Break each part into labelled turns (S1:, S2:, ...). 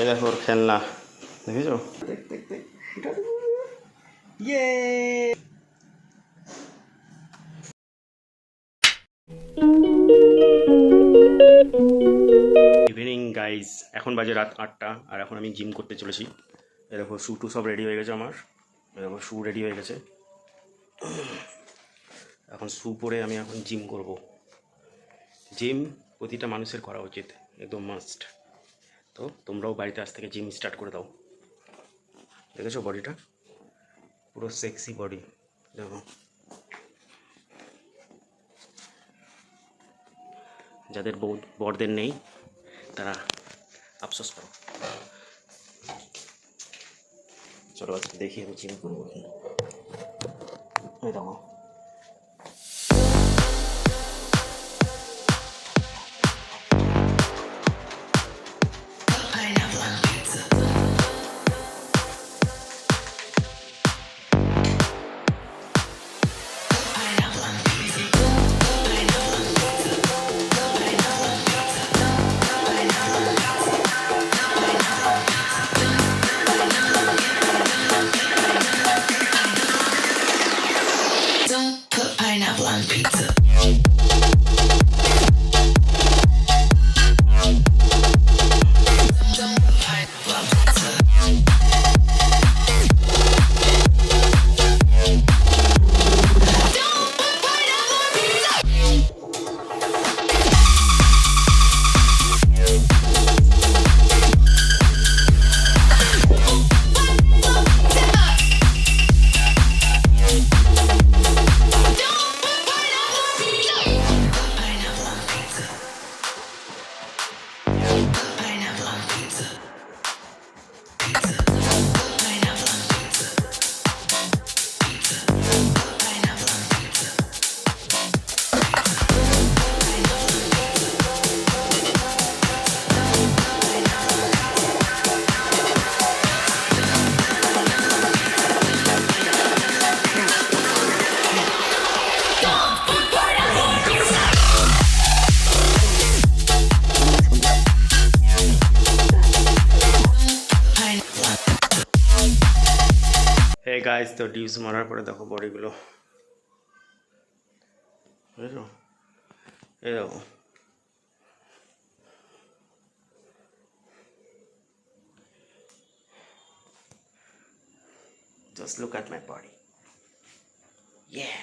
S1: এই দেখো ওর খেলনা। দেখেছ? ইভিনিং গাইজ এখন বাজে রাত আটটা, আর এখন আমি জিম করতে চলেছি। এ দেখো শু টু সব রেডি হয়ে গেছে আমার। এ দেখো শু রেডি হয়ে গেছে। এখন শু পরে আমি এখন জিম করব। জিম প্রতিটা মানুষের করা উচিত। একদম মাস্ট তো তোমরাও বাড়িতে আজ থেকে জিম স্টার্ট করে দাও। দেখেছ বডিটা পুরো সেক্সি বডি দেখো। যাদের বউ, বরদের নেই, তারা আফসোস করো। চলো আজকে দেখি আমি জিম করব দেখো। তো ডিউস মারার পরে দেখো বডিগুলো Just look at my body. Yeah.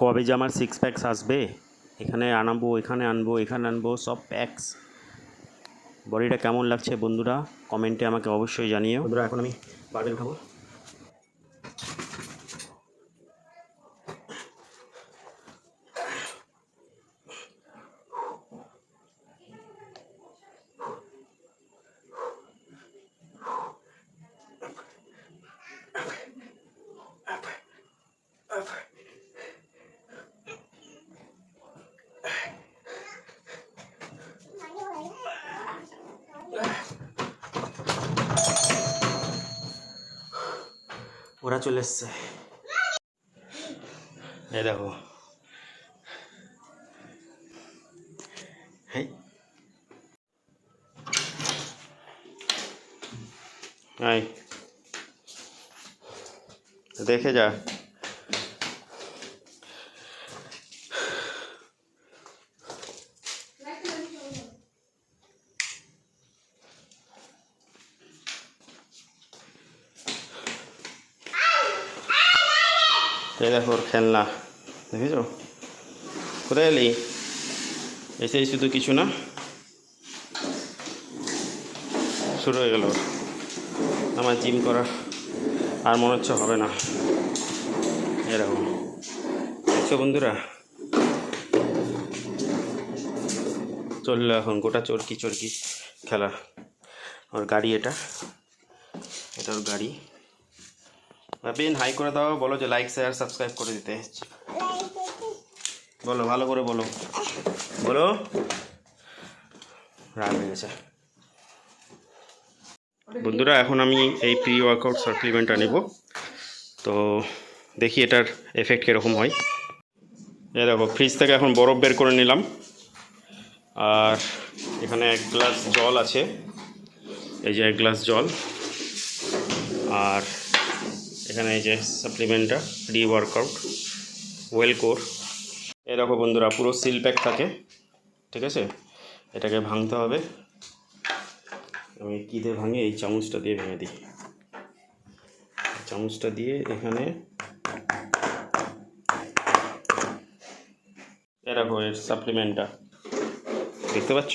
S1: কবে যে আমার সিক্স প্যাকস আসবে, এখানে আনাবো, এখানে আনব এখানে আনব, সব প্যাকস বডিটা কেমন লাগছে বন্ধুরা? কমেন্টে আমাকে অবশ্যই জানিও। বন্ধুরা এখন আমি বারবেল খাব। ওরা চলে এসছে। এই দেখো। হ্যাঁ দেখে যা। এই দেখো ওর খেলনা দেখেছ কোথায় এলি এসেই শুধু কিছু না শুরু হয়ে গেল আমার জিম করা আর মনে হচ্ছে হবে না এরকম দেখছ বন্ধুরা চলল এখন গোটা চরকি চরকি খেলা ওর গাড়ি এটা এটা ওর গাড়ি বিন হাই করে দাও, বলো যে লাইক শেয়ার সাবস্ক্রাইব করে দিতে। বলো, ভালো করে বলো। বলো। রাগ হয়ে গেছে। বন্ধুরা, এখন আমি এই প্রি ওয়ার্কআউট সাপ্লিমেন্টটা নেব। তো দেখি এটার এফেক্ট কীরকম হয়। এ দেখো ফ্রিজ থেকে এখন বরফ বের করে নিলাম। আর এখানে এক গ্লাস জল আছে। এই যে এক গ্লাস জল। আর এখানে এই যে সাপ্লিমেন্টটা প্রি ওয়ার্কআউট ওয়েল কোর দেখো বন্ধুরা, পুরো সিল প্যাক থাকে, ঠিক আছে? এটাকে ভাঙতে হবে। আমি কী দিয়ে ভাঙি? এই চামচটা দিয়ে ভেঙে দিই। চামচটা দিয়ে এখানে এ দেখো এর সাপ্লিমেন্টটা দেখতে পাচ্ছ?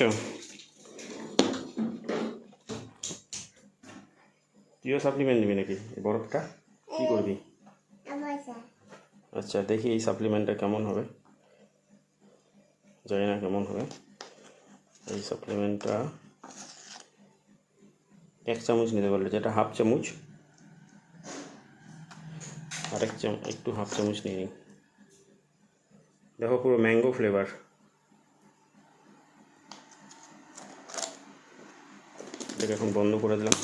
S1: তুইও সাপ্লিমেন্ট নিবি নাকি বরফটা? কী করবি? আচ্ছা দেখি এই সাপ্লিমেন্টটা কেমন হবে। জানি না কেমন হবে। এই সাপ্লিমেন্টটা এক চামচ নিতে পারলে, যেটা হাফ চামচ। আরেক চামচ একটু হাফ চামচ নিয়ে নিই। দেখো পুরো ম্যাঙ্গো ফ্লেভার এটাকে এখন বন্ধ করে দিলাম।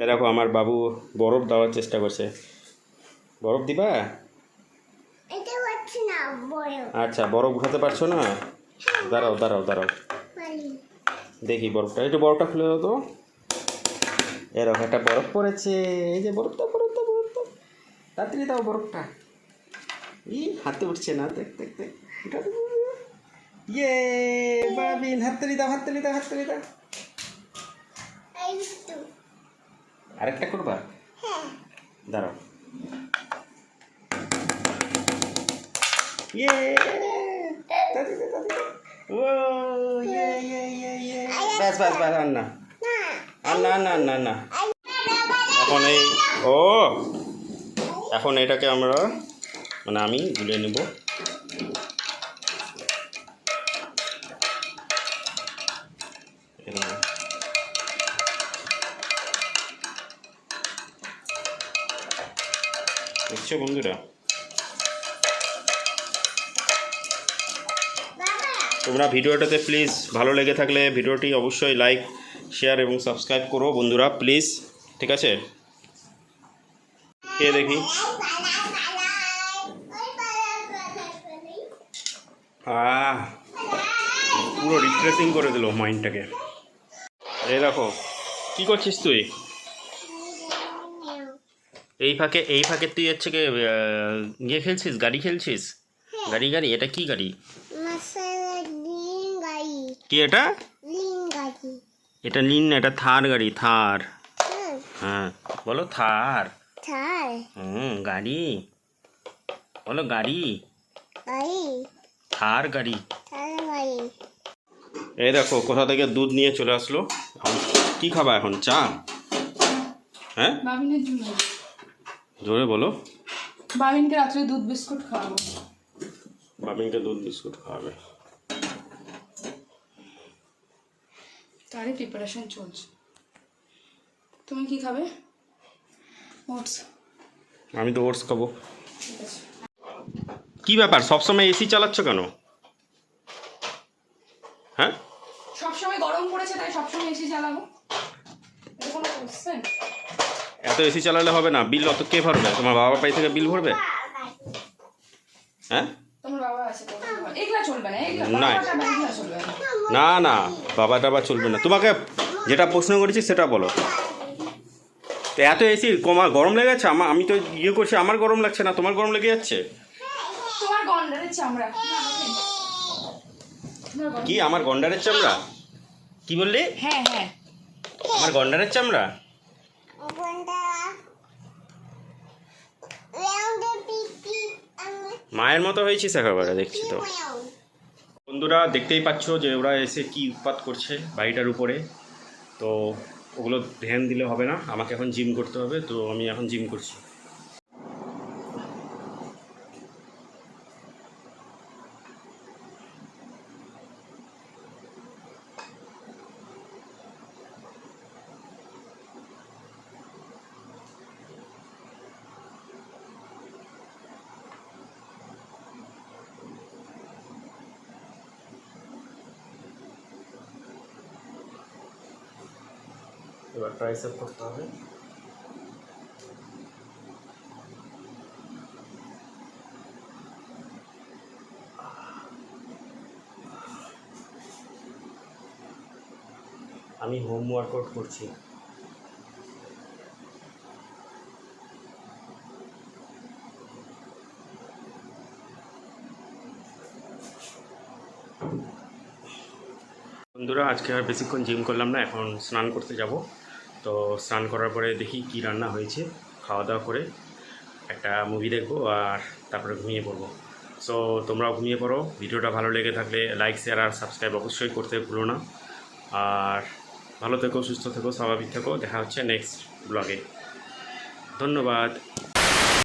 S1: এ দেখো আমার বাবু বরফ দেওয়ার চেষ্টা করছে। বরফ দিবা? আচ্ছা বরফ উঠাতে পারছ না? দাঁড়াও দাঁড়াও দাঁড়াও। দেখি বরফটা। একটু বরফটা খুলে দাও তো। এরকম একটা বরফ পড়েছে। এই যে বরফটা বরফটা বরফটা। তাড়াতাড়ি দাও বরফটা। ই হাতে উঠছে না। দেখ দেখ দেখ। ইয়ে বাবিন হাততালি দাও হাততালি দাও হাততালি দাও
S2: এই তো
S1: আরেকটা করবা?
S2: হ্যাঁ।
S1: দাঁড়াও। ইয়ে! ও ইয়ে ইয়ে ইয়ে ইয়ে। বাস বাস বাস আর না।
S2: না।
S1: আর না না না না। এখন এই ও! এখন এটাকে আমরা মানে আমি গুলে নেব। দেখছ বন্ধুরা। তোমরা ভিডিওটাতে প্লিজ ভালো লেগে থাকলে ভিডিওটি অবশ্যই লাইক শেয়ার এবং সাবস্ক্রাইব করো বন্ধুরা প্লিজ ঠিক আছে? খেয়ে দেখি। পুরো রিফ্রেশিং করে দিল মাইন্ডটাকে এই দেখো, কি করছিস তুই? এই ফাঁকে এই ফাঁকে তুই হচ্ছে কি ইয়ে খেলছিস? গাড়ি খেলছিস? গাড়ি গাড়ি? এটা কি গাড়ি? কি এটা? এটা নিন না এটা থার গাড়ি থার। হ্যাঁ। বলো থার।
S2: থার।
S1: হুম গাড়ি। বলো গাড়ি। থার গাড়ি। এই দেখো কোথা থেকে দুধ নিয়ে চলে আসলো? এখন কি খাবা এখন? চা? হ্যাঁ? জোরে বলো।
S3: বাবিনকে রাত্রে দুধ বিস্কুট খাওয়াবো।
S1: বাবিনকে দুধ বিস্কুট খাওয়াবে।
S3: তারই প্রিপারেশন চলছে। তুমি কি খাবে? ওটস।
S1: আমি তো ওটস খাব। কি ব্যাপার? সবসময় এসি চালাচ্ছ কেন? হ্যাঁ?
S3: সবসময় গরম পড়েছে তাই সবসময় এসি চালাবো। এটা কোনো কোশ্চেন
S1: এত এসি চালালে হবে না। বিল অত কে ভরবে? তোমার বাবা পাই থেকে বিল ভরবে? হ্যাঁ?
S3: না
S1: না। বাবা টাবা চলবে না। তোমাকে যেটা প্রশ্ন করেছি সেটা বলো। তো এত এসি কমা গরম লেগে যাচ্ছে? আমার আমি তো ইয়ে করছি আমার গরম লাগছে না তোমার গরম লেগে যাচ্ছে? কি আমার গন্ডারের চামড়া? কি বললি?
S3: হ্যাঁ হ্যাঁ।
S1: আমার গন্ডারের চামড়া
S2: বন্ধা রাউন্ড পিপি আমি
S1: মায়ের মতো হয়েছিস একেবারে দেখছি তো। বন্ধুরা দেখতেই পাচ্ছ যে ওরা এসে কি উৎপাত করছে বাড়িটার উপরে। তো ওগুলো ধ্যান দিলে হবে না আমাকে এখন জিম করতে হবে তো আমি এখন জিম করছি। এবার ট্রাইসেপ করতে হবে। আমি হোম ওয়ার্কআউট করছি। বন্ধুরা, আজকে আর বেশিক্ষণ জিম করলাম না, এখন স্নান করতে যাব। তো স্নান করার পরে দেখি কি রান্না হয়েছে। খাওয়া দাওয়া করে একটা মুভি দেখব আর তারপরে ঘুমিয়ে পড়ব। সো তোমরাও ঘুমিয়ে পড়ো। ভিডিওটা ভালো লেগে থাকলে লাইক শেয়ার আর সাবস্ক্রাইব অবশ্যই করতে ভুলো না। আর ভালো থেকো, সুস্থ থেকো, স্বাভাবিক থেকো। দেখা হচ্ছে নেক্সট ব্লগে ধন্যবাদ।